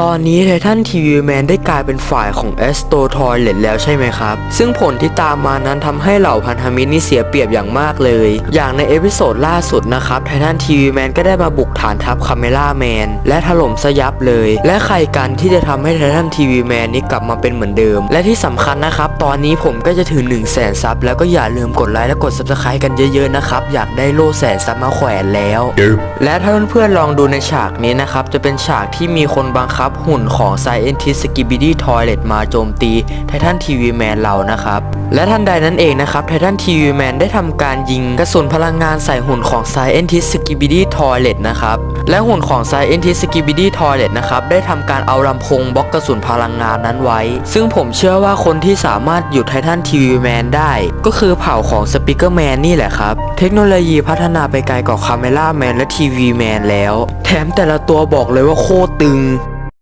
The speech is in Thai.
ตอนนี้ไททันทีวีแมนได้กลายเป็นฝ่ายของ a s t r o Toilet แล้วใช่ไหมครับ ซึ่งผลที่ตามมานั้นทำให้เหล่าพันธมิตรนี่เสียเปรียบอย่างมากเลย อย่างในเอพิโซดล่าสุดนะครับไททันทีวีแมนก็ได้มาบุกฐานทัพคาเมล่าแมนและถล่มสยับเลย และใครกันที่จะทำให้ไททันทีวีแมนนี้กลับมาเป็นเหมือนเดิม และที่สำคัญนะครับ ตอนนี้ผมก็จะถึง1 0 0 0 0แสนซับแล้วก็อย่าลืมกดไลค์และกด subscribe กันเยอะๆนะครับอยากได้โล่แสนซับมาแขวนแล้ว และถ้าเพื่อนๆลองดูในฉากนี้นะครับจะเป็นฉากที่มีคนบังคับ หุ่นของ Scientist Skibidi Toilet มาโจมตีไททันทีวีแมนเรานะครับ และทันใดนั้นเองนะครับไททันทีวีแมนได้ทำการยิงกระสุนพลังงานใส่หุ่นของ Scientist Skibidi Toilet นะครับ และหุ่นของ Scientist Skibidi Toilet นะครับได้ทำการเอาลำโพงบล็อกกระสุนพลังงานนั้นไว้ ซึ่งผมเชื่อว่าคนที่สามารถหยุดไททันทีวีแมนได้ ก็คือเผ่าของสปิเกอร์แมนนี่แหละครับเทคโนโลยีพัฒนาไปไกลกว่าคาเมล่าแมนและทีวีแมนแล้ว แถมแต่ละตัวบอกเลยว่าโคตรตึง